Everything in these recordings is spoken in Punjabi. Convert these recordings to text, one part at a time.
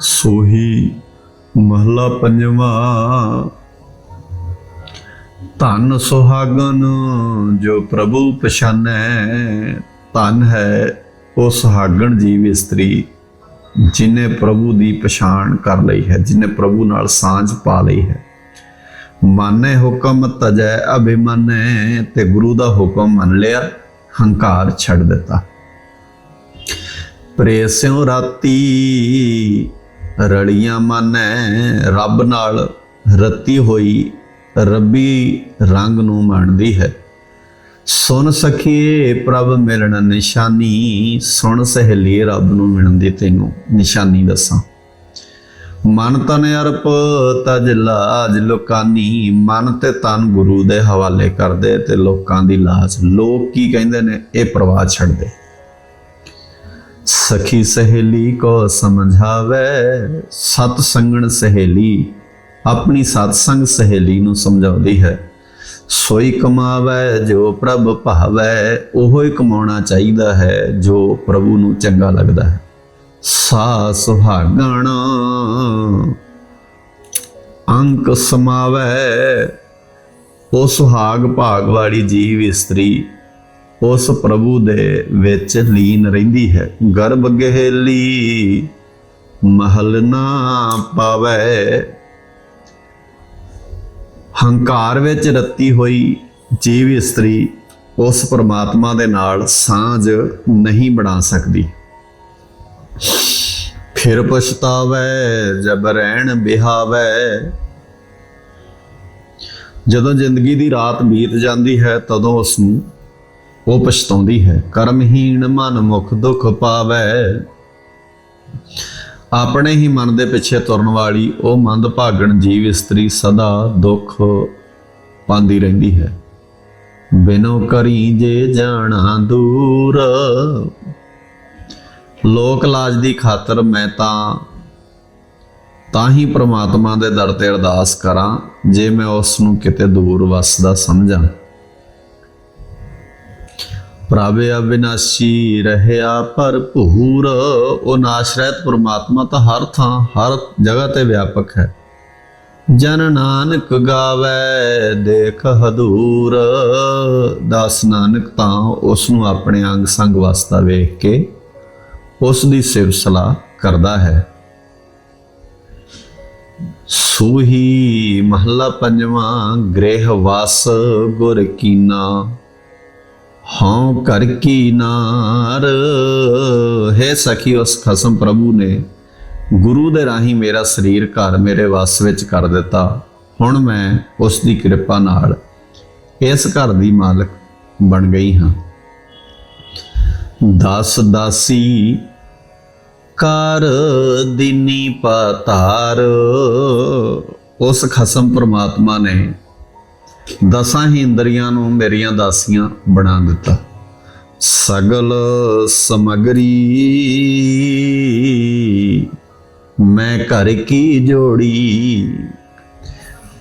ਸੋਹੀ ਮਹਲਾ ਪੰਜਵਾਂ। ਧਨ ਸੁਹਾਗਨ ਜੋ ਪ੍ਰਭੂ ਪਛਾਨੈ, ਧਨ ਹੈ ਉਹ ਸੁਹਾਗਣ ਜੀਵ ਇਸਤਰੀ, ਜਿਨੇ ਪ੍ਰਭੂ ਦੀ ਪਛਾਣ ਕਰ ਲਈ ਹੈ, ਜਿਨੇ ਪ੍ਰਭੂ ਨਾਲ ਸਾਂਝ ਪਾ ਲਈ ਹੈ। ਮਾਨੇ ਹੁਕਮ ਤਜੈ ਅਭਿਮਨੈ, ਤੇ ਗੁਰੂ ਦਾ ਹੁਕਮ ਮੰਨ ਲਿਆ, ਹੰਕਾਰ ਛੱਡ ਦਿੱਤਾ। ਪ੍ਰੇਸਿਓ ਰਾਤੀ ਰੜੀਆਂ ਮਾਨੈ, ਰੱਬ ਨਾਲ ਰਤੀ ਹੋਈ, ਰੱਬੀ ਰੰਗ ਨੂੰ ਮਾਣਦੀ ਹੈ। ਸੁਣ ਸਖੀਏ, ਪ੍ਰਭ ਮਿਲਣ ਨਿਸ਼ਾਨੀ, ਸੁਣ ਸਹੇਲੀ ਰੱਬ ਨੂੰ ਮਿਲਣ ਦੀ ਤੈਨੂੰ ਨਿਸ਼ਾਨੀ ਦੱਸਾਂ। ਮਨ ਤਨ ਅਰਪ, ਤਜ ਲਾਜ ਲੋਕਾਨੀ, ਮਨ ਤੇ ਤਨ ਗੁਰੂ ਦੇ ਹਵਾਲੇ ਕਰਦੇ ਤੇ ਲੋਕਾਂ ਦੀ ਲਾਜ। ਲੋਕ ਕੀ ਕਹਿੰਦੇ ਨੇ? ਇਹ ਪ੍ਰਵਾਹ ਛੱਡਦੇ। ਦੇ ਸਖੀ ਸਹੇਲੀ ਕੋ ਸਮਝਾਵੇ, ਸਤ ਸੰਗਣ ਸਹੇਲੀ, ਆਪਣੀ ਸਤਸੰਗ ਸਹੇਲੀ ਨੂੰ ਸਮਝਾਉਂਦੀ ਹੈ। ਸੋਈ ਕਮਾਵੇ, ਜੋ ਪ੍ਰਭ ਭਾਵੇ, ਉਹੋ ਹੀ ਕਮਾਉਣਾ ਚਾਹੀਦਾ ਹੈ, ਜੋ ਪ੍ਰਭੂ ਨੂੰ ਚੰਗਾ ਲੱਗਦਾ ਹੈ। ਸਾ ਸੁਹਾਗਣ, ਅੰਕ ਸਮਾਵੇ, ਉਹ ਸੁਹਾਗ ਭਾਗ ਵਾਲੀ ਜੀਵ ਇਸਤਰੀ ਉਸ ਪ੍ਰਭੂ ਦੇ ਵਿੱਚ ਲੀਨ ਰਹਿੰਦੀ ਹੈ। ਗਰਭ ਗਹਿਲੀ ਮਹਲ ਨਾ ਪਾਵੇ। ਹੰਕਾਰ ਵਿੱਚ ਰੱਤੀ ਹੋਈ ਜੀਵ ਇਸਤਰੀ ਉਸ ਪਰਮਾਤਮਾ ਦੇ ਨਾਲ ਸਾਂਝ ਨਹੀਂ ਬਣਾ ਸਕਦੀ। ਫਿਰ ਪਛਤਾਵੇ, ਜਬ ਰਹਿਣ ਬਿਹਾਵੇ। ਜਦੋਂ ਜ਼ਿੰਦਗੀ ਦੀ ਰਾਤ ਬੀਤ ਜਾਂਦੀ ਹੈ, ਤਦੋਂ ਉਸ ਨੂੰ ਉਹ ਪਛਤਾਉਂਦੀ ਹੈ। ਕਰਮਹੀਣ ਮਨ ਮੁਖ ਦੁਖ ਪਾਵੇ। ਆਪਣੇ ਹੀ ਮਨ ਦੇ ਪਿੱਛੇ ਤੁਰਨ ਵਾਲੀ ਉਹ ਮੰਦ ਭਾਗਣ ਜੀਵ ਇਸਤਰੀ ਸਦਾ ਦੁੱਖ ਪਾਉਂਦੀ ਰਹਿੰਦੀ ਹੈ। ਬਿਨੋ ਕਰੀ ਜੇ ਜਾਣਾ ਦੂਰ। ਲੋਕ ਲਾਜ ਦੀ ਖਾਤਰ ਮੈਂ ਤਾਂ ਤਾਂ ਹੀ ਪ੍ਰਮਾਤਮਾ ਦੇ ਦਰ ਤੇ ਅਰਦਾਸ ਕਰਾਂ, ਜੇ ਮੈਂ ਉਸ ਨੂੰ ਕਿਤੇ ਦੂਰ ਵਸਦਾ ਸਮਝਾਂ। ਪ੍ਰਭ ਅਬਿਨਾਸ਼ੀ ਰਹਿਆ ਭਰਪੂਰ। ਉਹ ਨਾਸ਼ਰਤ ਰਹਿਤ ਪ੍ਰਮਾਤਮਾ ਤਾਂ ਹਰ ਥਾਂ, ਹਰ ਜਗ੍ਹਾ ਤੇ ਵਿਆਪਕ ਹੈ। ਜਨ ਨਾਨਕ ਗਾਵੇ, ਦੇਖ ਹਦੂਰ। ਦਾਸ ਨਾਨਕ ਤਾਂ ਉਸ ਨੂੰ ਆਪਣੇ ਅੰਗ ਸੰਗ ਵਾਸਤਾ ਵੇਖ ਕੇ ਉਸ ਦੀ ਸਿਫਤ ਸਲਾਹ ਕਰਦਾ ਹੈ। ਸੂਹੀ ਮਹੱਲਾ ਪੰਜਵਾਂ, ਗ੍ਰਹਿ ਵਾਸ ਗੁਰ ਕੀਨਾ। ਹਾਂ ਕਰ ਕੀ ਨਾਰ? ਹੈ ਸਖੀ, ਉਸ ਖਸਮ ਪ੍ਰਭੂ ਨੇ ਗੁਰੂ ਦੇ ਰਾਹੀਂ ਮੇਰਾ ਸਰੀਰ ਘਰ ਮੇਰੇ ਵਸ ਵਿੱਚ ਕਰ ਦਿੱਤਾ। ਹੁਣ ਮੈਂ ਉਸ ਦੀ ਕਿਰਪਾ ਨਾਲ ਇਸ ਘਰ ਦੀ ਮਾਲਕ ਬਣ ਗਈ ਹਾਂ। ਦਸ ਦਾਸੀ, ਕਰ ਦਿਨੀ ਪਤਾਰ। ਉਸ ਖਸਮ ਪ੍ਰਮਾਤਮਾ ਨੇ ਦਸਾਂ ਹੀ ਇੰਦਰੀਆਂ ਨੂੰ ਮੇਰੀਆਂ ਦਾਸੀਆਂ ਬਣਾ ਦਿੱਤਾ। ਸਗਲ ਸਮਗਰੀ ਮੈਂ ਘਰ ਕੀ ਜੋੜੀ?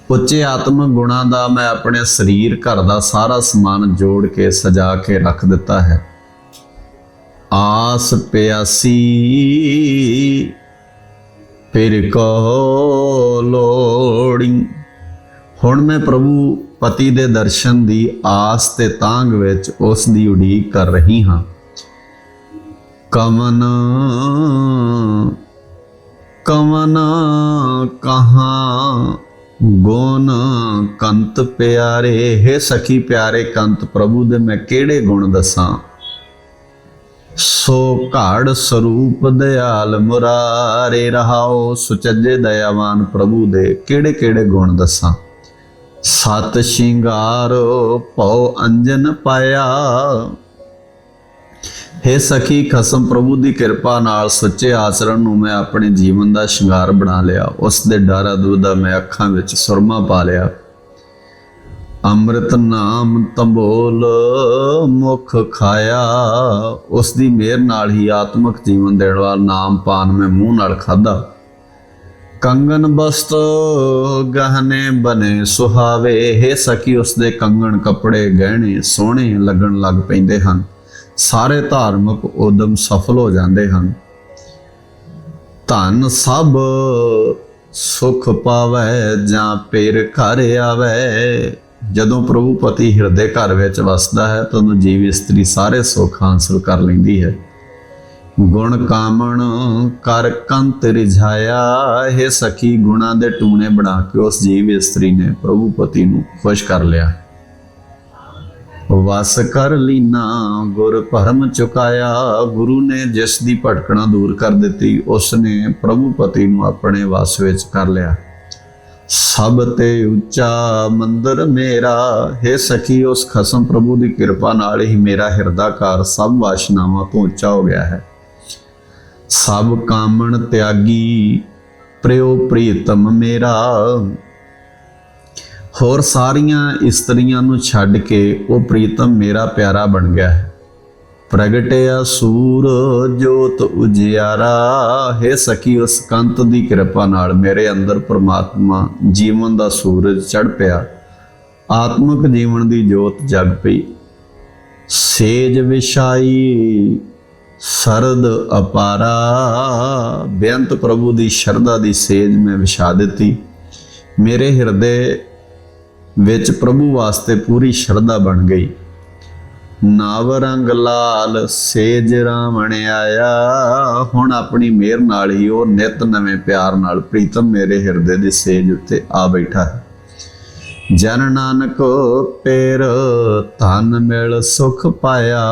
ਉੱਚੇ ਆਤਮ ਗੁਣਾ ਦਾ ਮੈਂ ਆਪਣੇ ਸਰੀਰ ਘਰ ਦਾ ਸਾਰਾ ਸਮਾਨ ਜੋੜ ਕੇ ਸਜਾ ਕੇ ਰੱਖ ਦਿੱਤਾ ਹੈ। ਆਸ ਪਿਆਸੀ ਫਿਰ ਕੋ ਲੋੜੀ। ਹੁਣ ਮੈਂ ਪ੍ਰਭੂ ਪਤੀ ਦੇ ਦਰਸ਼ਨ ਦੀ ਆਸ ਤੇ ਤਾਂਗ ਵਿੱਚ ਉਸ ਦੀ ਉਡੀਕ ਕਰ ਰਹੀ ਹਾਂ। ਕਮਨ ਕਮਨ ਕਹਾਂ ਗੁਣ ਕੰਤ ਪਿਆਰੇ? ਹੈ ਸਖੀ ਪਿਆਰੇ ਕੰਤ ਪ੍ਰਭੂ ਦੇ ਮੈਂ ਕਿਹੜੇ ਗੁਣ ਦੱਸਾਂ? ਸੋ ਘਾੜ ਸਰੂਪ ਦਿਆਲ ਮੁਰਾਰੇ ਰਹਾਓ, ਸੁਚੱਜੇ ਦਇਆਵਾਨ ਪ੍ਰਭੂ ਦੇ ਕਿਹੜੇ ਕਿਹੜੇ ਗੁਣ ਦੱਸਾਂ? ਸਤ ਸ਼ਿੰਗਾਰ ਭਉ ਅੰਜਨ ਪਾਇਆ। ਹੈ ਸਖੀ, ਖਸਮ ਪ੍ਰਭੂ ਦੀ ਕਿਰਪਾ ਨਾਲ ਸੱਚੇ ਆਚਰਣ ਨੂੰ ਮੈਂ ਆਪਣੇ ਜੀਵਨ ਦਾ ਸ਼ਿੰਗਾਰ ਬਣਾ ਲਿਆ। ਉਸ ਦੇ ਡਾਰਾ ਦੁਦਾ ਮੈਂ ਅੱਖਾਂ ਵਿੱਚ ਸੁਰਮਾ ਪਾ ਲਿਆ। ਅੰਮ੍ਰਿਤ ਨਾਮ ਤੰਬੋਲ ਮੁਖ ਖਾਇਆ। ਉਸ ਦੀ ਮਿਹਰ ਨਾਲ ਹੀ ਆਤਮਿਕ ਜੀਵਨ ਦੇਣ ਵਾਲਾ ਨਾਮ ਪਾਨ ਮੈਂ ਮੂੰਹ ਨਾਲ ਖਾਦਾ ਕੰਗਨ ਬਸਤ ਗਹਨੇ ਬਨੇ ਸੁਹਾਵੇ। ਹੈ ਸਕੀ ਉਸ ਦੇ ਕੰਗਣ ਕੱਪੜੇ ਗਹਿਣੇ ਸੋਹਣੇ ਲੱਗਣ ਲੱਗ ਪੈਂਦੇ ਹਨ। ਸਾਰੇ ਧਾਰਮਿਕ ਉਦਮ ਸਫਲ ਹੋ ਜਾਂਦੇ ਹਨ। ਧਨ ਸਭ ਸੁਖ ਪਾਵੈ, ਜਾਂ ਪੇਰ ਘਰ ਆਵੈ। ਜਦੋਂ ਪ੍ਰਭੂ ਪਤੀ ਹਿਰਦੇ ਘਰ ਵਿੱਚ ਵਸਦਾ ਹੈ ਤਾਂ ਉਹਨੂੰ ਜੀਵ ਇਸਤਰੀ ਸਾਰੇ ਸੁੱਖ ਹਾਸਲ ਕਰ ਲੈਂਦੀ ਹੈ। ਗੁਣ ਕਾਮਣ ਕਰ ਕੰਤ ਰਿਝਾਇਆ। ਹੈ ਸਖੀ, ਗੁਣਾ ਦੇ ਟੂਣੇ ਬਣਾ ਕੇ ਉਸ ਜੀਵ ਇਸਤਰੀ ਨੇ ਪ੍ਰਭੂ ਪਤੀ ਨੂੰ ਖੁਸ਼ ਕਰ ਲਿਆ। ਵਸ ਕਰ ਲੀਨਾ, ਗੁਰ ਭਰਮ ਚੁਕਾਇਆ। ਗੁਰੂ ਨੇ ਜਿਸ ਦੀ ਭਟਕਣਾ ਦੂਰ ਕਰ ਦਿੱਤੀ, ਉਸ ਨੇ ਪ੍ਰਭੂ ਪਤੀ ਨੂੰ ਆਪਣੇ ਵਸ ਵਿੱਚ ਕਰ ਲਿਆ। ਸਭ ਤੇ ਉੱਚਾ ਮੰਦਰ ਮੇਰਾ। ਹੈ ਸਖੀ, ਉਸ ਖਸਮ ਪ੍ਰਭੂ ਦੀ ਕਿਰਪਾ ਨਾਲ ਹੀ ਮੇਰਾ ਹਿਰਦਾਕਾਰ ਸਭ ਵਾਸ਼ਨਾਵਾਂ ਤੋਂ ਉੱਚਾ ਹੋ ਗਿਆ ਹੈ। ਸਭ ਕਾਮਣ ਤਿਆਗੀ ਪ੍ਰਿਯੋ ਪ੍ਰੀਤਮ ਮੇਰਾ। ਹੋਰ ਸਾਰੀਆਂ ਇਸਤਰੀਆਂ ਨੂੰ ਛੱਡ ਕੇ ਉਹ ਪ੍ਰੀਤਮ ਮੇਰਾ ਪਿਆਰਾ ਬਣ ਗਿਆ। ਹੈ ਪ੍ਰਗਟਿਆ ਸੂਰ ਜੋਤ ਉਜਿਆਰਾ, ਹੈ ਸਖੀ ਉਸ ਕੰਤ ਦੀ ਕਿਰਪਾ ਨਾਲ ਮੇਰੇ ਅੰਦਰ ਪ੍ਰਮਾਤਮਾ ਜੀਵਨ ਦਾ ਸੂਰਜ ਚੜ ਪਿਆ। ਆਤਮਿਕ ਜੀਵਨ ਦੀ ਜੋਤ ਜਗ ਪਈ। ਸੇਜ ਵਿਛਾਈ ਸਰਦ ਅਪਾਰਾ। ਬੇਅੰਤ ਪ੍ਰਭੂ ਦੀ ਸ਼ਰਧਾ ਦੀ ਸੇਜ ਮੈਂ ਵਿਛਾ ਦਿੱਤੀ। ਮੇਰੇ ਹਿਰਦੇ ਵਿੱਚ ਪ੍ਰਭੂ ਵਾਸਤੇ ਪੂਰੀ ਸ਼ਰਧਾ ਬਣ ਗਈ। ਨਾਵ ਰੰਗ ਲਾਲ, ਸੇਜ ਰਾਵਣ ਆਇਆ। ਹੁਣ ਆਪਣੀ ਮਿਹਰ ਨਾਲ ਹੀ ਉਹ ਨਿਤ ਨਵੇਂ ਪਿਆਰ ਨਾਲ ਪ੍ਰੀਤਮ ਮੇਰੇ ਹਿਰਦੇ ਦੀ ਸੇਜ ਉੱਤੇ ਆ ਬੈਠਾ ਹੈ। ਜਨ ਨਾਨਕ ਪੇਰ, ਧਨ ਮਿਲ ਸੁਖ ਪਾਇਆ।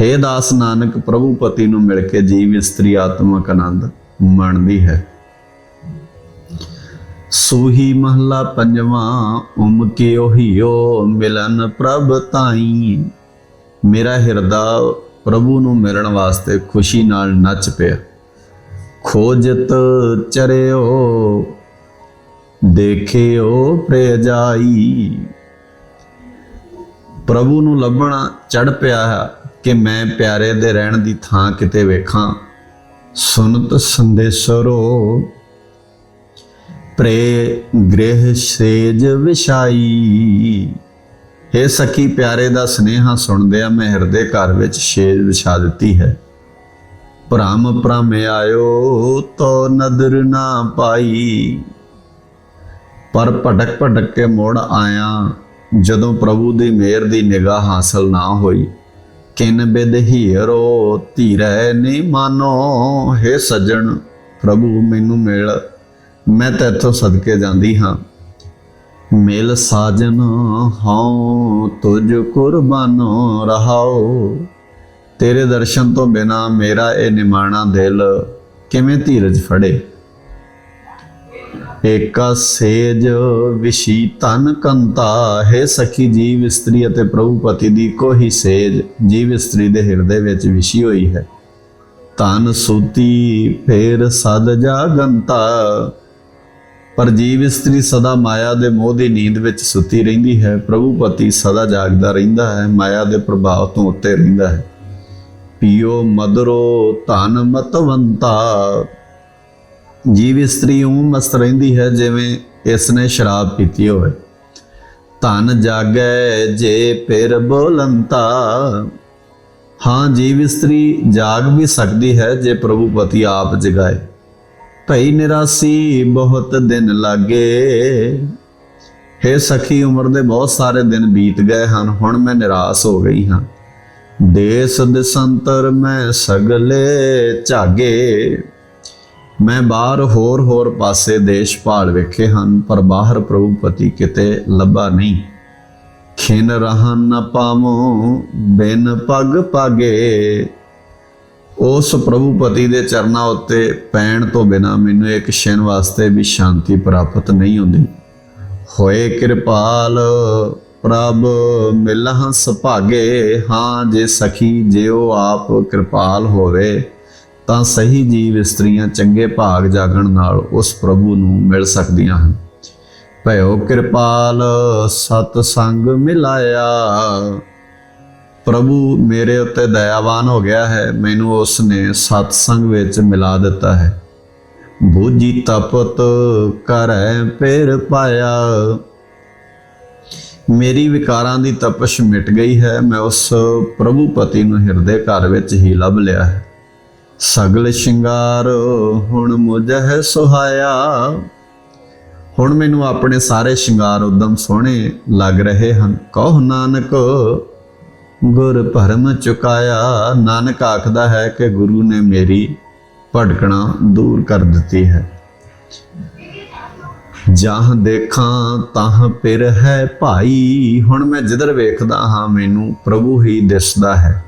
ਹੇ ਦਾਸ ਨਾਨਕ, ਪ੍ਰਭੂ ਪਤੀ ਨੂੰ ਮਿਲ ਕੇ ਜੀਵ ਇਸਤਰੀ ਆਤਮਕ ਆਨੰਦ ਮਾਣਦੀ ਹੈ। ਸੂਹੀ ਮਹਲਾ ਪੰਜਵਾਂ, ਉਮ ਕੇ ਓਹੀਓ ਮਿਲਨ ਪ੍ਰਭ ਤਾਈ। ਮੇਰਾ ਹਿਰਦਾ ਪ੍ਰਭੂ ਨੂੰ ਮਿਲਣ ਵਾਸਤੇ ਖੁਸ਼ੀ ਨਾਲ ਨੱਚ ਪਿਆ। ਖੋਜਤ ਚਰਿਓ, ਦੇਖਿਓ ਪ੍ਰਿയ ਜਾਈ ਪ੍ਰਭੂ ਨੂੰ ਲੱਭਣਾ ਚੜ ਪਿਆ ਹੈ। ਕਿ ਮੈਂ ਪਿਆਰੇ ਦੇ ਰਹਿਣ ਦੀ ਥਾਂ ਕਿਤੇ ਵੇਖਾਂ। ਸੁਨਤ ਸੰਦੇਸਰੋ ਪ੍ਰੇ ਗ੍ਰਹਿ ਸੇਜ ਵਿਛਾਈ। हे ਸਖੀ, ਪਿਆਰੇ ਦਾ ਸਨੇਹਾ ਸੁਣਦਿਆਂ ਮੈਂ ਹਿਰਦੇ ਘਰ ਵਿੱਚ ਸੇਜ ਵਿਛਾ ਦਿੱਤੀ ਹੈ। ਭ੍ਰਮ ਭ੍ਰਮ ਆਇਓ, ਤੋ ਨਦਰ ਨਾ ਪਾਈ। ਪਰ ਭਟਕ ਭਟਕ ਕੇ ਮੋੜ ਆਇਆ, ਜਦੋਂ ਪ੍ਰਭੂ ਦੀ ਮਿਹਰ ਦੀ ਨਿਗਾਹ ਹਾਸਲ ਨਾ ਹੋਈ। ਕਿਨ ਬਿਦ ਹੀਰੋ ਧੀਰੈ ਨੀ ਮਾਨੋ, ਹੈ ਸੱਜਣ, ਪ੍ਰਭੂ ਮੈਨੂੰ ਮਿਲ, ਮੈਂ ਤੇਥੋਂ ਸਦਕੇ ਜਾਂਦੀ ਹਾਂ। ਮਿਲ ਸਾਜਨ, ਹਉ ਤੁਝ ਕੁਰਬਾਨੋ ਰਹਾਓ। ਤੇਰੇ ਦਰਸ਼ਨ ਤੋਂ ਬਿਨਾ ਮੇਰਾ ਇਹ ਨਿਮਾਣਾ ਦਿਲ ਕਿਵੇਂ ਧੀਰਜ ਫੜੇ? ਏਕਾ ਸੇਜ ਵਿਸ਼ੀ ਤਨ ਕੰਤਾ ਹੈ ਸਖੀ ਜੀਵ ਇਸਤਰੀ ਅਤੇ ਪ੍ਰਭੂ ਪਤੀ ਦੀ ਕੋਈ ਸੇਜ, ਜੀਵ ਇਸਤਰੀ ਦੇ ਹਿਰਦੇ ਵਿੱਚ ਵਿਸ਼ੀ ਹੋਈ ਹੈ। ਤਨ ਸੂਤੀ ਫੇਰ ਸਦ ਜਾਗੰਤਾ, ਪਰ ਜੀਵ ਇਸਤਰੀ ਸਦਾ ਮਾਇਆ ਦੇ ਮੋਹ ਦੀ ਨੀਂਦ ਵਿੱਚ ਸੁੱਤੀ ਰਹਿੰਦੀ ਹੈ। ਪ੍ਰਭੂ ਪਤੀ ਸਦਾ ਜਾਗਦਾ ਰਹਿੰਦਾ ਹੈ, ਮਾਇਆ ਦੇ ਪ੍ਰਭਾਵ ਤੋਂ ਉੱਤੇ ਰਹਿੰਦਾ ਹੈ। ਪੀਓ ਮਦਰੋ ਧਨ ਮਤਵੰਤਾ ਜੀਵ ਇਸਤਰੀ ਉਹ ਮਸਤ ਰਹਿੰਦੀ ਹੈ, ਜਿਵੇਂ ਇਸ ਨੇ ਸ਼ਰਾਬ ਪੀਤੀ ਹੋਵੇ। ਧਨ ਜਾਗੈ ਜੇ ਫਿਰ ਬੋਲੰਤਾ। ਹਾਂ, ਜੀਵ ਇਸਤਰੀ ਜਾਗ ਵੀ ਸਕਦੀ ਹੈ, ਜੇ ਪ੍ਰਭੂ ਪਤੀ ਆਪ ਜਗਾਏ। ਭਈ ਨਿਰਾਸੀ ਬਹੁਤ ਦਿਨ ਲਾਗੇ। ਹੈ ਸਖੀ, ਉਮਰ ਦੇ ਬਹੁਤ ਸਾਰੇ ਦਿਨ ਬੀਤ ਗਏ ਹਨ, ਹੁਣ ਮੈਂ ਨਿਰਾਸ਼ ਹੋ ਗਈ ਹਾਂ। ਦੇਸ ਦਸੰਤਰ ਮੈਂ ਸਗਲੇ ਝਾਗੇ। ਮੈਂ ਬਾਹਰ ਹੋਰ ਹੋਰ ਪਾਸੇ ਦੇਸ਼ ਭਾਲ ਵੇਖੇ ਹਨ, ਪਰ ਬਾਹਰ ਪ੍ਰਭੂ ਪਤੀ ਕਿਤੇ ਲੱਭਾ ਨਹੀਂ। ਖਿਨ ਰਹਨ ਨ ਪਾਵੋ, ਬਿਨ ਪਗ ਪਾਗੇ। ਉਸ ਪ੍ਰਭੂ ਪਤੀ ਦੇ ਚਰਨਾਂ ਉੱਤੇ ਪੈਣ ਤੋਂ ਬਿਨਾ ਮੈਨੂੰ ਇੱਕ ਛਿਨ ਵਾਸਤੇ ਵੀ ਸ਼ਾਂਤੀ ਪ੍ਰਾਪਤ ਨਹੀਂ ਹੁੰਦੀ। ਹੋਏ ਕਿਰਪਾਲ, ਪ੍ਰਭ ਮਿਲਹ ਸੁਭਾਗੇ ਹਾਂ, ਜੇ ਸਖੀ ਜੇ ਉਹ ਆਪ ਕਿਰਪਾਲ ਹੋਵੇ। ਤਾਂ ਸਹੀ ਜੀਵ ਇਸਤਰੀਆਂ ਚੰਗੇ ਭਾਗ ਜਾਗਣ ਨਾਲ ਉਸ ਪ੍ਰਭੂ ਨੂੰ ਮਿਲ ਸਕਦੀਆਂ ਹਨ। ਭਇਓ ਕਿਰਪਾਲ, ਸਤ ਸੰਗ ਮਿਲਾਇਆ। ਪ੍ਰਭੂ, ਮੇਰੇ ਉੱਤੇ ਦਇਆਵਾਨ ਹੋ ਗਿਆ ਹੈ। ਮੈਨੂੰ ਉਸ ਨੇ ਸਤ ਸੰਗ ਵਿੱਚ ਮਿਲਾ ਦਿੱਤਾ ਹੈ। ਬੂਜੀ ਤਪਤ ਕਰੈ ਪੇਰ ਪਾਇਆ। ਮੇਰੀ ਵਿਕਾਰਾਂ ਦੀ ਤਪਸ਼ ਮਿਟ ਗਈ ਹੈ। ਮੈਂ ਉਸ ਪ੍ਰਭੂ ਪਤੀ ਨੂੰ ਹਿਰਦੇ ਘਰ ਵਿੱਚ ਹੀ ਲੱਭ ਲਿਆ ਹੈ। ਸਗਲ ਸ਼ਿੰਗਾਰ, ਹੁਣ ਮੁਝ ਹੈ ਸੁਹਾਇਆ। ਹੁਣ ਮੈਨੂੰ ਆਪਣੇ ਸਾਰੇ ਸ਼ਿੰਗਾਰ ਉਦਮ ਸੋਹਣੇ ਲੱਗ ਰਹੇ ਹਨ। ਕਹੋ ਨਾਨਕ, ਗੁਰ ਭਰਮ ਚੁਕਾਇਆ। ਨਾਨਕ ਆਖਦਾ ਹੈ ਕਿ ਗੁਰੂ ਨੇ ਮੇਰੀ ਭਟਕਣਾ ਦੂਰ ਕਰ ਦਿੱਤੀ ਹੈ। ਜਾਹ ਦੇਖਾਂ, ਤਾਹ ਪਿਰ ਹੈ ਭਾਈ। ਹੁਣ ਮੈਂ ਜਿੱਧਰ ਵੇਖਦਾ ਹਾਂ, ਮੈਨੂੰ ਪ੍ਰਭੂ ਹੀ ਦਿਸਦਾ ਹੈ।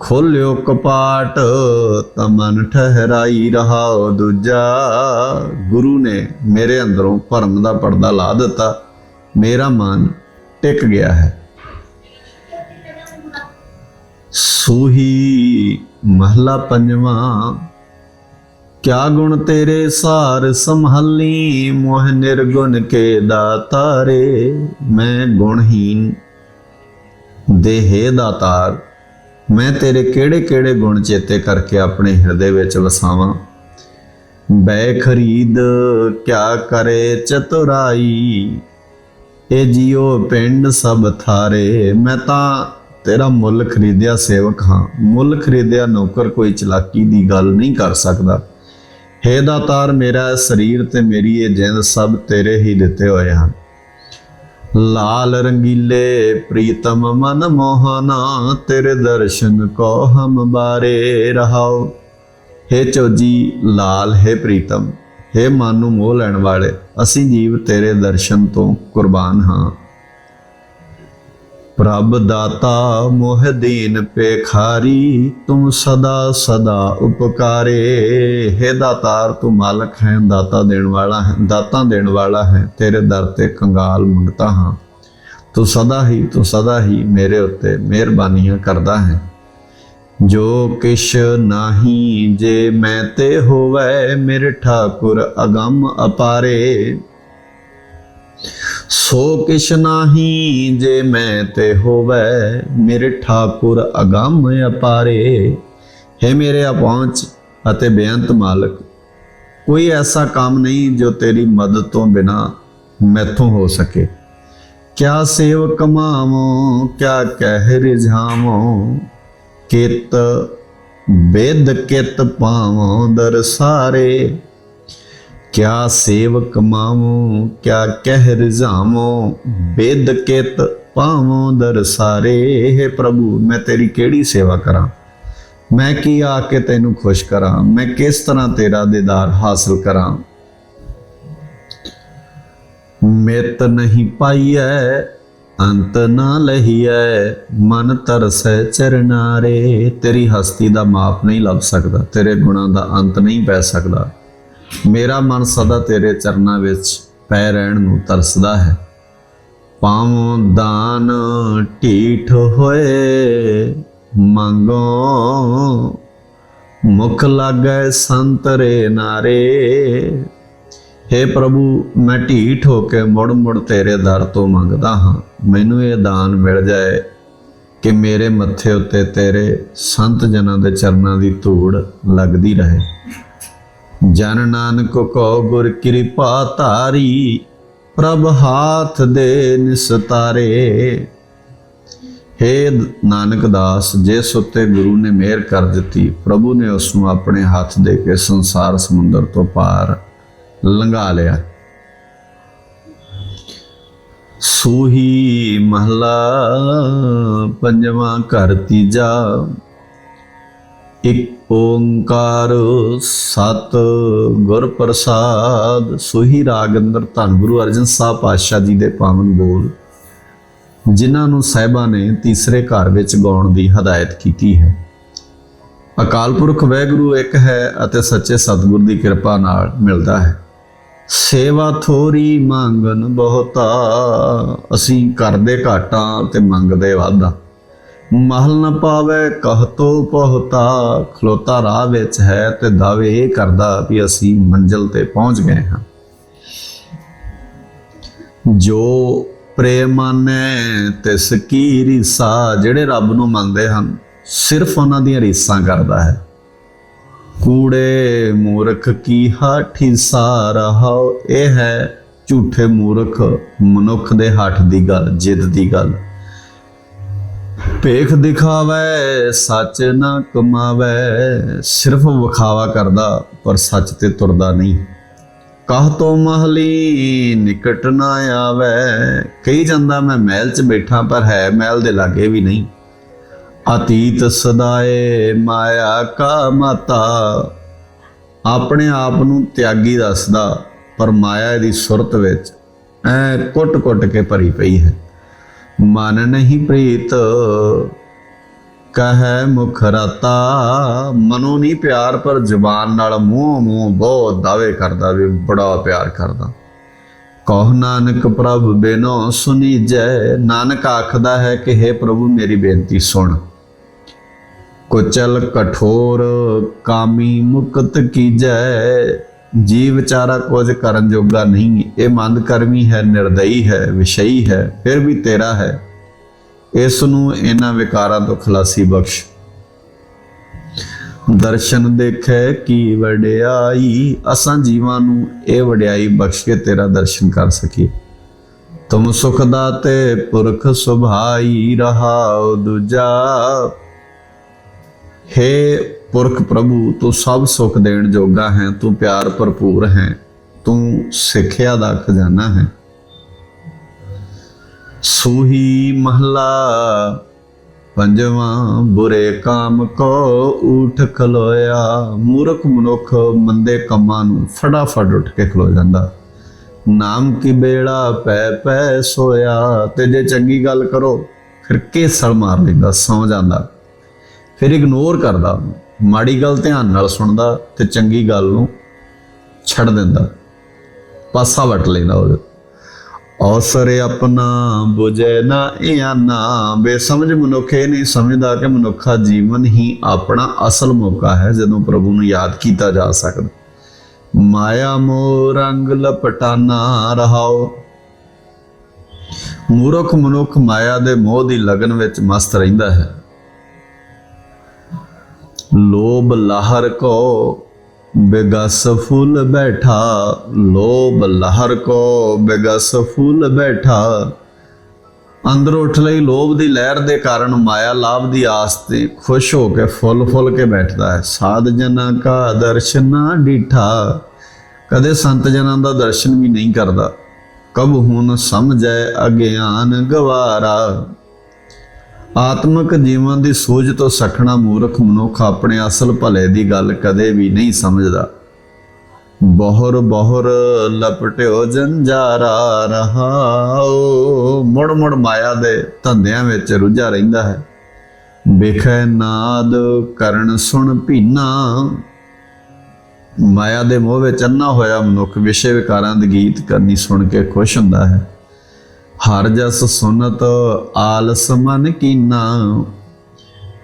ਖੋਲਿਓ ਕਪਾਟ ਤਾਂ ਮਨ ਠਹਿਰਾਈ ਰਹਾ ਦੂਜਾ। ਗੁਰੂ ਨੇ ਮੇਰੇ ਅੰਦਰੋਂ ਭਰਮ ਦਾ ਪਰਦਾ ਲਾ ਦਿੱਤਾ। ਮੇਰਾ ਮਨ ਟਿਕ ਗਿਆ ਹੈ। ਸੂਹੀ ਮਹਲਾ ਪੰਜਵਾਂ, ਕਿਆ ਗੁਣ ਤੇਰੇ ਸਾਰ ਸੰਭਾਲੀ, ਮੋਹ ਨਿਰਗੁਣ ਕੇ ਦਾਤਾਰੇ। ਮੈਂ ਗੁਣਹੀਨ, ਦੇਹੇ ਦਾਤਾਰ ਮੈਂ ਤੇਰੇ ਕਿਹੜੇ ਕਿਹੜੇ ਗੁਣ ਚੇਤੇ ਕਰਕੇ ਆਪਣੇ ਹਿਰਦੇ ਵਿੱਚ ਵਸਾਵਾਂ? ਬੈ ਖਰੀਦ, ਕਿਆ ਕਰੇ ਚਤੁਰਾਈ? ਏ ਜੀਓ ਪਿੰਡ ਸਭ ਥਾਰੇ। ਮੈਂ ਤਾਂ ਤੇਰਾ ਮੁੱਲ ਖਰੀਦਿਆ ਸੇਵਕ ਹਾਂ। ਮੁੱਲ ਖਰੀਦਿਆ ਨੌਕਰ ਕੋਈ ਚਲਾਕੀ ਦੀ ਗੱਲ ਨਹੀਂ ਕਰ ਸਕਦਾ। ਹੇ ਦਾਤਾਰ ਮੇਰਾ ਸਰੀਰ ਤੇ ਮੇਰੀ ਇਹ ਜਿੰਦ ਸਭ ਤੇਰੇ ਹੀ ਦਿੱਤੇ ਹੋਏ ਹਨ। ਲਾਲ ਰੰਗੀਲੇ ਪ੍ਰੀਤਮ ਮਨ ਮੋਹਨਾ, ਤੇਰੇ ਦਰਸ਼ਨ ਕੋ ਹਮ ਬਾਰੇ ਰਹਾਓ ਹੇ ਚੋਜੀ, ਲਾਲ, ਹੈ ਪ੍ਰੀਤਮ, ਹੇ ਮਨ ਨੂੰ ਮੋਹ ਲੈਣ ਵਾਲੇ, ਅਸੀਂ ਜੀਵ ਤੇਰੇ ਦਰਸ਼ਨ ਤੋਂ ਕੁਰਬਾਨ ਹਾਂ। ਪ੍ਰਭ ਦਾਤਾ ਮੋਹ ਦੀਨ ਪੇਖਾਰੀ ਤੁਮ ਸਦਾ ਸਦਾ ਉਪਕਾਰੇ। ਹੈ ਦਾਤਾਰ, ਤੂੰ ਮਾਲਕ ਹੈ, ਦਾਤਾ ਦੇਣ ਵਾਲਾ ਹੈ, ਦਾਤਾ ਦੇਣ ਵਾਲਾ ਹੈ, ਤੇਰੇ ਦਰ ਤੇ ਕੰਗਾਲ ਮੰਗਤਾ ਹਾਂ। ਤੂੰ ਸਦਾ ਹੀ, ਤੂੰ ਸਦਾ ਹੀ ਮੇਰੇ ਉੱਤੇ ਮਿਹਰਬਾਨੀਆਂ ਕਰਦਾ ਹੈ। ਜੋ ਕਿਛ ਨਾਹੀ, ਜੇ ਮੈਂ ਤੇ ਹੋਵੇ, ਮੇਰੇ ਠਾਕੁਰ ਅਗੰਮ ਅਪਾਰੇ। ਸੋ ਕਿਛ ਨਾਹੀ ਜੇ ਮੈਂ ਤੇ ਹੋਵੇ, ਮੇਰੇ ਠਾਕੁਰ ਅਗੰਮ ਅਪਾਰੇ। ਹੈ ਮੇਰੇ ਅਪਹੁੰਚ ਅਤੇ ਬੇਅੰਤ ਮਾਲਕ, ਕੋਈ ਐਸਾ ਕੰਮ ਨਹੀਂ ਜੋ ਤੇਰੀ ਮਦਦ ਤੋਂ ਬਿਨਾ ਮੈਥੋਂ ਹੋ ਸਕੇ। ਕਿਆ ਸੇਵ ਕਮਾਵੋ, ਕਿਆ ਕਹਿ ਰਿਝਾਵੋ, ਕਿਤ, ਬੇਦ ਕਿਤ ਪਾਵੋ ਦਰ ਸਾਰੇ। ਕਿਆ ਸੇਵ ਕਮਾਵੋ ਕਿਆ ਕਹਿ ਰਜ਼ਾਮੋ ਬੇਦ ਕਿਤ ਪਾਵੋ ਦਰਸਾਰੇ ਹੈ ਪ੍ਰਭੂ, ਮੈਂ ਤੇਰੀ ਕਿਹੜੀ ਸੇਵਾ ਕਰਾਂ? ਮੈਂ ਕੀ ਆ ਕੇ ਤੈਨੂੰ ਖੁਸ਼ ਕਰਾਂ? ਮੈਂ ਕਿਸ ਤਰ੍ਹਾਂ ਤੇਰਾ ਦੀਦਾਰ ਹਾਸਲ ਕਰਾਂ? ਮਿਤ ਨਹੀਂ ਪਾਈਐ, ਅੰਤ ਨਾ ਲਹੀਐ, ਮਨ ਤਰਸੈ ਚਰਨਾਰੇ ਤੇਰੀ ਹਸਤੀ ਦਾ ਮਾਪ ਨਹੀਂ ਲੱਭ ਸਕਦਾ, ਤੇਰੇ ਗੁਣਾਂ ਦਾ ਅੰਤ ਨਹੀਂ ਪੈ ਸਕਦਾ। ਮੇਰਾ ਮਨ ਸਦਾ ਤੇਰੇ ਚਰਨਾਂ ਵਿੱਚ ਪੈ ਰਹਿਣ ਨੂੰ ਤਰਸਦਾ ਹੈ। ਪਾਵੋਂ ਦਾਨ ਢੀਠ ਹੋਏ, ਮੰਗੋ ਮੁਖ ਲਾਗੈ ਸੰਤਰੇ ਨਾਰੇ। ਹੇ ਪ੍ਰਭੂ, ਮੈਂ ਢੀਠ ਹੋ ਕੇ ਮੁੜ ਮੁੜ ਤੇਰੇ ਦਰ ਤੋਂ ਮੰਗਦਾ ਹਾਂ। ਮੈਨੂੰ ਇਹ ਦਾਨ ਮਿਲ ਜਾਏ ਕਿ ਮੇਰੇ ਮੱਥੇ ਉੱਤੇ ਤੇਰੇ ਸੰਤ ਜਨਾਂ ਦੇ ਚਰਨਾਂ ਦੀ ਧੂੜ ਲੱਗਦੀ ਰਹੇ। ਜਨ ਨਾਨਕ ਕੋ ਗੁਰ ਕਿਰਪਾ ਧਾਰੀ, ਪ੍ਰਭ ਹਾਥ ਦੇ ਨਿਸਤਾਰੇ ਹੇ ਨਾਨਕ ਦਾਸ, ਜਿਸ ਉੱਤੇ ਗੁਰੂ ਨੇ ਮਿਹਰ ਕਰ ਦਿੱਤੀ, ਪ੍ਰਭੂ ਨੇ ਉਸ ਨੂੰ ਆਪਣੇ ਹੱਥ ਦੇ ਕੇ ਸੰਸਾਰ ਸਮੁੰਦਰ ਤੋਂ ਪਾਰ ਲੰਘਾ ਲਿਆ। ਸੂਹੀ ਮਹਲਾ, ਪੰਜਵਾਂ ਘਰ ਤੀਜਾ, ਇੱਕ ਓੰਕਾਰ ਸਤ ਗੁਰ ਪ੍ਰਸਾਦ, ਸੋਹੀ ਰਾਗ ਅੰਦਰ ਧੰਨ ਗੁਰੂ ਅਰਜਨ ਸਾਹਿਬ ਪਾਤਸ਼ਾਹ ਜੀ ਦੇ ਪਾਵਨ ਬੋਲ। ਜਿਨ੍ਹਾਂ ਨੂੰ ਸਾਹਿਬਾਂ ਨੇ ਤੀਸਰੇ ਘਰ ਵਿੱਚ ਗਾਉਣ ਦੀ ਹਦਾਇਤ ਕੀਤੀ ਹੈ। ਅਕਾਲ ਪੁਰਖ ਵੈਗੁਰੂ ਇੱਕ ਹੈ ਅਤੇ ਸੱਚੇ ਸਤਿਗੁਰ ਦੀ ਕਿਰਪਾ ਨਾਲ ਮਿਲਦਾ ਹੈ। ਸੇਵਾ ਥੋਰੀ ਮੰਗਨ ਬਹੁਤਾ, ਅਸੀਂ ਕਰਦੇ ਘਾਟਾਂ ਤੇ ਮੰਗਦੇ ਵਾਧਾ। ਮਹਲ ਨ ਪਾਵੇ ਕਹਤੋ ਪਹੁਤਾ ਖਲੋਤਾ ਰਾਹ ਵਿੱਚ ਹੈ ਤੇ ਦਾਅਵੇ ਇਹ ਕਰਦਾ ਵੀ ਅਸੀਂ ਮੰਜ਼ਲ ਤੇ ਪਹੁੰਚ ਗਏ ਹਾਂ। ਜੋ ਪ੍ਰੇਮਾਨੇ ਤੇ ਸਕੀ ਰੀਸਾ, ਜਿਹੜੇ ਰੱਬ ਨੂੰ ਮੰਨਦੇ ਹਨ, ਸਿਰਫ ਉਹਨਾਂ ਦੀਆਂ ਰੀਸਾਂ ਕਰਦਾ ਹੈ। ਕੂੜੇ ਮੂਰਖ ਕੀ ਹਾਠੀ ਸਾਰਹਾਓ ਇਹ ਹੈ ਝੂਠੇ ਮੂਰਖ ਮਨੁੱਖ ਦੇ ਹੱਠ ਦੀ ਗੱਲ, ਜਿੱਦ ਦੀ ਗੱਲ। ਭੇਖ ਦਿਖਾਵੇ, ਸੱਚ ਨਾ ਕਮਾਵੇ। ਸਿਰਫ ਵਿਖਾਵਾ ਕਰਦਾ, ਪਰ ਸੱਚ ਤੇ ਤੁਰਦਾ ਨਹੀਂ। ਕਾਹ ਤੋਂ ਮਹਲੀ ਨਿਕਟ ਨਾ ਆਵੇ? ਕਹੀ ਜਾਂਦਾ ਮੈਂ ਮਹਿਲ 'ਚ ਬੈਠਾ, ਪਰ ਹੈ ਮਹਿਲ ਦੇ ਲਾਗੇ ਵੀ ਨਹੀਂ। ਅਤੀਤ ਸਦਾਏ ਮਾਇਆ ਕਾ ਮਾਤਾ, ਆਪਣੇ ਆਪ ਨੂੰ ਤਿਆਗੀ ਦੱਸਦਾ, ਪਰ ਮਾਇਆ ਦੀ ਸੁਰਤ ਵਿੱਚ ਐ ਕੁੱਟ-ਕੁੱਟ ਕੇ ਭਰੀ ਪਈ ਹੈ। ਮਨ ਨਹੀਂ ਪ੍ਰੀਤ। ਕਹੈ ਮੁਖ ਰਤਾ ਮਨੋਂ ਨਹੀਂ ਪਿਆਰ, ਪਰ ਜ਼ੁਬਾਨ ਨਾਲ ਮੂੰਹ ਮੂੰਹ ਬਹੁਤ ਦਾਅਵੇ ਕਰਦਾ ਵੀ ਬੜਾ ਪਿਆਰ ਕਰਦਾ। ਕਹ ਨਾਨਕ ਪ੍ਰਭ ਬਿਨੋ ਸੁਨੀਜੈ, ਨਾਨਕ ਆਖਦਾ ਹੈ ਕਿ हे ਪ੍ਰਭੂ, ਮੇਰੀ ਬੇਨਤੀ ਸੁਣ। ਕੁਚਲ ਕਠੋਰ ਕਾਮੀ ਮੁਕਤ ਕੀਜੈ ਜੀ ਵਿਚਾਰਾ ਕੁਝ ਕਰਨ ਜੋਗਾ ਨਹੀਂ। ਇਹ ਮੰਦ ਕਰਮੀ ਹੈ, ਨਿਰਦਈ ਹੈ, ਵਿਸ਼ਈ ਹੈ, ਫਿਰ ਵੀ ਤੇਰਾ ਹੈ। ਇਸ ਨੂੰ ਇਹਨਾਂ ਵਿਕਾਰਾਂ ਤੋਂ ਖਲਾਸੀ ਬਖਸ਼। ਦਰਸ਼ਨ ਦੇਖੈ ਕੀ ਵਡਿਆਈ, ਅਸਾਂ ਜੀਵਾਂ ਨੂੰ ਇਹ ਵਡਿਆਈ ਬਖਸ਼ ਕੇ ਤੇਰਾ ਦਰਸ਼ਨ ਕਰ ਸਕੀਏ। ਤੁਮ ਸੁਖ ਦਾਤੇ, ਪੁਰਖ ਸੁਭਾਈ ਰਹਾਉ ਦੂਜਾ। ਹੇ ਪੁਰਖ ਪ੍ਰਭੂ, ਤੂੰ ਸਭ ਸੁਖ ਦੇਣ ਜੋਗਾ ਹੈ, ਤੂੰ ਪਿਆਰ ਭਰਪੂਰ ਹੈ, ਤੂੰ ਸਿੱਖਿਆ ਦਾ ਖਜ਼ਾਨਾ ਹੈ ਸੂਹੀ ਮਹਲਾ, ਪੰਜਵਾਂ ਬੁਰੇ ਕਾਮ ਕੋ ਉਠ ਖਲੋਇਆ, ਮੂਰਖ ਮਨੁੱਖ ਮੰਦੇ ਕੰਮਾਂ ਨੂੰ ਫਟਾਫਟ ਉੱਠ ਕੇ ਖਲੋ ਜਾਂਦਾ ਨਾਮ ਕੀ ਬੇੜਾ ਪੈ ਪੈ ਸੋਇਆ, ਤੇ ਜੇ ਚੰਗੀ ਗੱਲ ਕਰੋ, ਫਿਰ ਕੇਸਲ ਮਾਰ ਲੈਂਦਾ, ਸੌ ਜਾਂਦਾ, ਫਿਰ ਇਗਨੋਰ ਕਰਦਾ ਉਹਨੂੰ। ਮਾੜੀ ਗੱਲ ਧਿਆਨ ਨਾਲ ਸੁਣਦਾ ਤੇ ਚੰਗੀ ਗੱਲ ਨੂੰ ਛੱਡ ਦਿੰਦਾ। ਪਾਸਾ ਵਟ ਲੈਂਦਾ ਉਹਦੇ ਔਸਰ ਆਪਣਾ ਬੁਝੇ ਨਾ ਇਆਨਾ ਬੇਸਮਝ ਮਨੁੱਖ ਇਹ ਨਹੀਂ ਸਮਝਦਾ ਕਿ ਮਨੁੱਖਾ ਜੀਵਨ ਹੀ ਆਪਣਾ ਅਸਲ ਮੌਕਾ ਹੈ, ਜਦੋਂ ਪ੍ਰਭੂ ਨੂੰ ਯਾਦ ਕੀਤਾ ਜਾ ਸਕਦਾ। ਮਾਇਆ ਮੋ ਰੰਗ ਲਪਟਾਨਾ ਰਹਾਓ। ਮੂਰਖ ਮਨੁੱਖ ਮਾਇਆ ਦੇ ਮੋਹ ਦੀ ਲਗਨ ਵਿੱਚ ਮਸਤ ਰਹਿੰਦਾ ਹੈ। ਲੋਭ ਲਹਰ ਕੋ, ਬੇਗਸ ਫੁੱਲ ਬੈਠਾ। ਲੋਭ ਲਹਰ ਕੋ, ਬੇਗਸ ਫੁੱਲ ਬੈਠਾ। ਅੰਦਰ ਉੱਠ ਲਈ ਲੋਭ ਦੀ ਲਹਿਰ ਦੇ ਕਾਰਨ ਮਾਇਆ ਲਾਭ ਦੀ ਆਸ ਤੇ ਖੁਸ਼ ਹੋ ਕੇ ਫੁੱਲ ਫੁੱਲ ਕੇ ਬੈਠਦਾ ਹੈ। ਸਾਧ ਜਨਾਂ ਕਾ ਦਰਸ਼ਨ ਨਾ ਡੀਠਾ। ਕਦੇ ਸੰਤ ਜਨਾਂ ਦਾ ਦਰਸ਼ਨ ਵੀ ਨਹੀਂ ਕਰਦਾ। ਕਬ ਹੁਣ ਸਮਝੈ ਅਗਿਆਨ ਗਵਾਰਾ। ਆਤਮਿਕ ਜੀਵਨ ਦੀ ਸੋਝ ਤੋਂ ਸਖਣਾ ਮੂਰਖ ਮਨੁੱਖ ਆਪਣੇ ਅਸਲ ਭਲੇ ਦੀ ਗੱਲ ਕਦੇ ਵੀ ਨਹੀਂ ਸਮਝਦਾ। ਬਹੁਰ ਬਹੁਰ ਲਪਟਿਓ ਜੰਜਾਰਾ ਰਹਾਓ, ਮੁੜ ਮੁੜ ਮਾਇਆ ਦੇ ਧੰਦਿਆਂ ਵਿੱਚ ਰੁੱਝਾ ਰਹਿੰਦਾ ਹੈ। ਵੇਖੈ ਨਾਦ ਕਰਨ ਸੁਣ ਭੀਨਾ, ਮਾਇਆ ਦੇ ਮੋਹ ਵਿੱਚ ਅੰਨਾ ਹੋਇਆ ਮਨੁੱਖ ਵਿਸ਼ੇ ਵਿਕਾਰਾਂ ਦੇ ਗੀਤ ਕਰਨੀ ਸੁਣ ਕੇ ਖੁਸ਼ ਹੁੰਦਾ ਹੈ। ਹਰ ਜਸ ਸੁਨਤ ਆਲਸ ਮਨ ਕੀਨਾ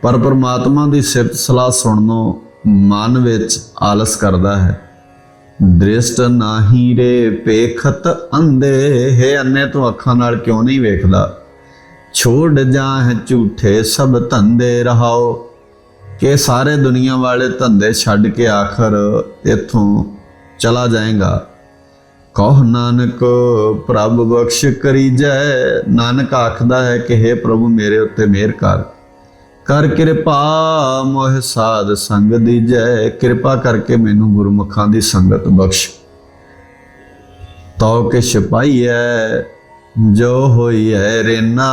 ਪਰ ਪਰਮਾਤਮਾ ਦੀ ਸਿਫਤ ਸਲਾਹ ਸੁਣਨੋਂ, ਮਨ ਵਿੱਚ ਆਲਸ ਕਰਦਾ ਹੈ। ਦ੍ਰਿਸ਼ਟ ਨਾਹੀ ਰੇ ਪੇਖਤ ਅੰਧੇ, ਹੈ ਅੰਨੇ ਤੋਂ ਅੱਖਾਂ ਨਾਲ ਕਿਉਂ ਨਹੀਂ ਵੇਖਦਾ? ਛੋੜ ਜਾਹ ਝੂਠੇ ਸਭ ਧੰਦੇ ਰਹਾਓ। ਕਿ ਸਾਰੇ ਦੁਨੀਆ ਵਾਲੇ ਧੰਦੇ ਛੱਡ ਕੇ ਆਖਰ ਇੱਥੋਂ ਚਲਾ ਜਾਏਗਾ। ਕਹ ਨਾਨਕ, ਪ੍ਰਭ ਬਖਸ਼ ਕਰੀ ਜੈ ਨਾਨਕ ਆਖਦਾ ਹੈ ਕਿ हे ਪ੍ਰਭੂ, ਮੇਰੇ ਉੱਤੇ ਮਿਹਰ ਕਰ। ਕਰ ਕਿਰਪਾ, ਮੋਹ ਸਾਧ ਸੰਗ ਦੀਜੈ। ਕਿਰਪਾ ਕਰਕੇ ਮੈਨੂੰ ਗੁਰਮੁਖਾਂ ਦੀ ਸੰਗਤ ਬਖਸ਼। ਤਉ ਕੇ ਸਿਪਾਈਐ ਜੋ ਹੋਈ ਹੈ ਰੇਨਾ।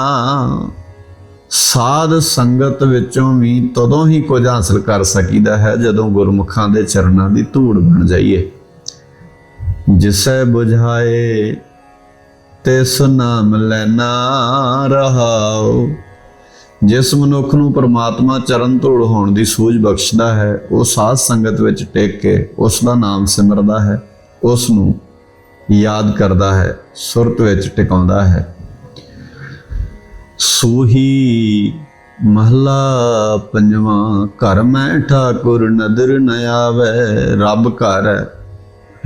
ਸਾਧ ਸੰਗਤ ਵਿੱਚੋਂ ਵੀ ਤਦੋਂ ਹੀ ਕੁਝ ਹਾਸਲ ਕਰ ਸਕੀਦਾ ਹੈ, ਜਦੋਂ ਗੁਰਮੁਖਾਂ ਦੇ ਚਰਨਾਂ ਦੀ ਧੂੜ ਬਣ ਜਾਈਏ। ਜਿਸੈ 부ਝਾਏ ਤਿਸ ਨਾਮ ਲੈਣਾ ਰਹਾਉ। ਜਿਸ ਮਨੁੱਖ ਨੂੰ ਪਰਮਾਤਮਾ ਚਰਨ ਧੂੜ ਹੋਣ ਦੀ ਸੂਝ ਬਖਸ਼ਦਾ ਹੈ, ਉਹ ਸਾਧ ਸੰਗਤ ਵਿੱਚ ਟਿਕ ਕੇ ਉਸ ਦਾ ਨਾਮ ਸਿਮਰਦਾ ਹੈ, ਉਸ ਨੂੰ ਯਾਦ ਕਰਦਾ ਹੈ, ਸੁਰਤ ਵਿੱਚ ਟਿਕਾਉਂਦਾ ਹੈ। ਸੂਹੀ ਮਹਲਾ ਪੰਜਵਾਂ, ਘਰ ਮੈਂ ਠਾਕੁਰ ਨਦਰ ਨ ਆਵੇ, ਰੱਬ ਘਰ ਹੈ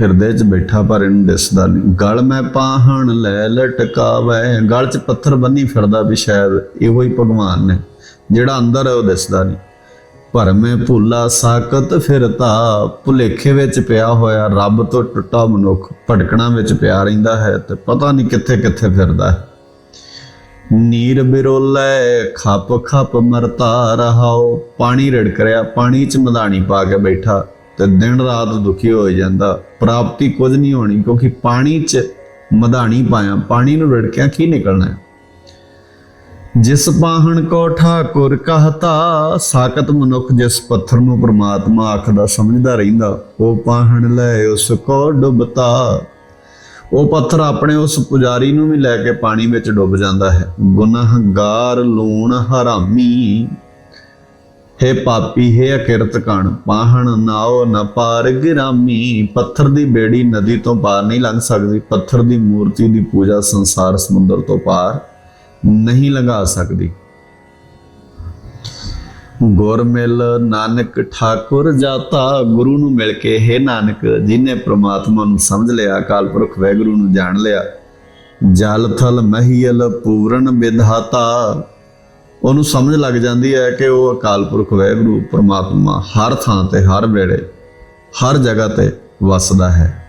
ਹਿਰਦੇ 'ਚ ਬੈਠਾ ਪਰ ਇਹਨੂੰ ਦਿਸਦਾ ਨਹੀਂ ਗਲ ਮੈਂ ਪਾਹਣ ਲੈ ਲਟਕਾਵੇ, ਗਲ 'ਚ ਪੱਥਰ ਬੰਨੀ ਫਿਰਦਾ ਵੀ ਸ਼ਾਇਦ ਇਹੋ ਹੀ ਭਗਵਾਨ ਨੇ, ਜਿਹੜਾ ਅੰਦਰ ਹੈ ਉਹ ਦਿਸਦਾ ਨਹੀਂ ਪਰ ਮੈਂ ਭੁੱਲਾ ਸਾਕਤ ਫਿਰਤਾ, ਭੁਲੇਖੇ ਵਿੱਚ ਪਿਆ ਹੋਇਆ ਰੱਬ ਤੋਂ ਟੁੱਟਾ ਮਨੁੱਖ ਭਟਕਣਾ ਵਿੱਚ ਪਿਆ ਰਹਿੰਦਾ ਹੈ ਤੇ ਪਤਾ ਨਹੀਂ ਕਿੱਥੇ ਕਿੱਥੇ ਫਿਰਦਾ ਹੈ। ਨੀਰ ਬਿਰੋਲੇ, ਖੱਪ ਖੱਪ ਮਰਤਾ ਰਹਾਓ, ਪਾਣੀ ਰੜਕ ਰਿਹਾ, ਪਾਣੀ ਚ ਮਧਾਣੀ ਪਾ ਕੇ ਬੈਠਾ। ਤੇ ਦਿਨ ਰਾਤ ਦੁਖੀ ਹੋ ਜਾਂਦਾ। ਪ੍ਰਾਪਤੀ ਕੁਝ ਨਹੀਂ ਹੋਣੀ, ਕਿਉਂਕਿ ਪਾਣੀ ਚ ਮਧਾਣੀ ਪਾਇਆ। ਪਾਣੀ ਨੂੰ ਰੜਕਿਆ ਕੀ ਨਿਕਲਣਾ ਹੈ? ਜਿਸ ਪਾਹਣ ਕੋ ਠਾਕੁਰ ਕਹਤਾ ਸਾਕਤ ਮਨੁੱਖ ਜਿਸ ਪੱਥਰ ਨੂੰ ਪ੍ਰਮਾਤਮਾ ਆਖਦਾ, ਸਮਝਦਾ ਰਹਿੰਦਾ, ਉਹ ਪਾਹਣ ਲੈ ਉਸ ਕੋ ਡੁੱਬਤਾ। ਉਹ ਪੱਥਰ ਆਪਣੇ ਉਸ ਪੁਜਾਰੀ ਨੂੰ ਵੀ ਲੈ ਕੇ ਪਾਣੀ ਵਿੱਚ ਡੁੱਬ ਜਾਂਦਾ ਹੈ। ਗੁਨਾਹਗਾਰ ਲੂਣ ਹਰਾਮੀ। ਹੇ ਪਾਪੀ ਹੇ ਅਕਿਰਤ ਕਣ। ਪਾਹਣ ਨਾਓ ਨ ਪਾਰ ਗਿਰਾਮੀ। ਪੱਥਰ ਦੀ ਬੇੜੀ ਨਦੀ ਤੋਂ ਪਾਰ ਨਹੀਂ ਲੰਘ ਸਕਦੀ। ਪੱਥਰ ਦੀ ਮੂਰਤੀ ਦੀ ਪੂਜਾ ਸੰਸਾਰ ਸਮੁੰਦਰ ਤੋਂ ਪਾਰ ਨਹੀਂ ਲੰਘਾ ਸਕਦੀ। ਗੁਰ ਮਿਲ ਨਾਨਕ ਠਾਕੁਰ ਜਾਤਾ। ਗੁਰੂ ਨੂੰ ਮਿਲ ਕੇ ਹੈ ਨਾਨਕ, ਜਿਨੇ ਪ੍ਰਮਾਤਮਾ ਨੂੰ ਸਮਝ ਲਿਆ, ਅਕਾਲ ਪੁਰਖ ਵੈਗੁਰੂ ਨੂੰ ਜਾਣ ਲਿਆ। ਜਲ ਥਲ ਮਹੀਲ ਪੂਰਨ ਵਿਧਾਤਾ ਉਹਨੂੰ ਸਮਝ ਲੱਗ ਜਾਂਦੀ ਹੈ ਕਿ ਉਹ ਅਕਾਲ ਪੁਰਖ ਵੈਗੁਰੂ ਪਰਮਾਤਮਾ ਹਰ ਥਾਂ ਤੇ, ਹਰ ਵੇਲੇ, ਹਰ ਜਗ੍ਹਾ ਤੇ ਵਸਦਾ ਹੈ।